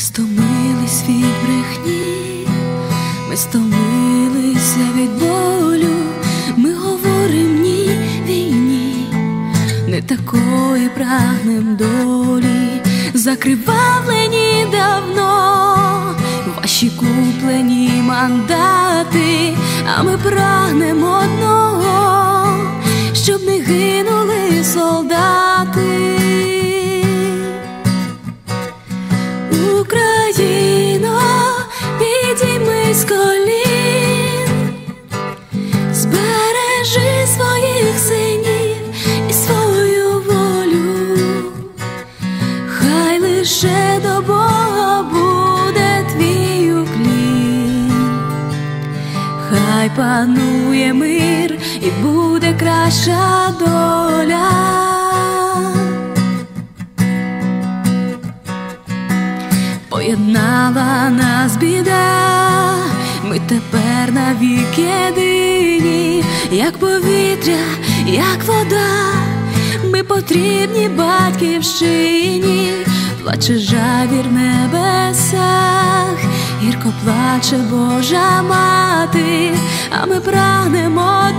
стомились від брехні, ми стомилися від болю, ми говорим ні війні, не такої прагнем долі, закривавлені давно, ваші куплені мандати, а ми прагнемо одного, щоб не гинули солдати. Колін, збережи своїх синів і свою волю, хай лише до Бога буде твій уклін, хай панує мир і буде краща доля. Поєднала нас біда, тепер навік єдині, як повітря, як вода, ми потрібні батьківщині, плаче жавір в небесах, гірко плаче Божа мати, а ми прагнемо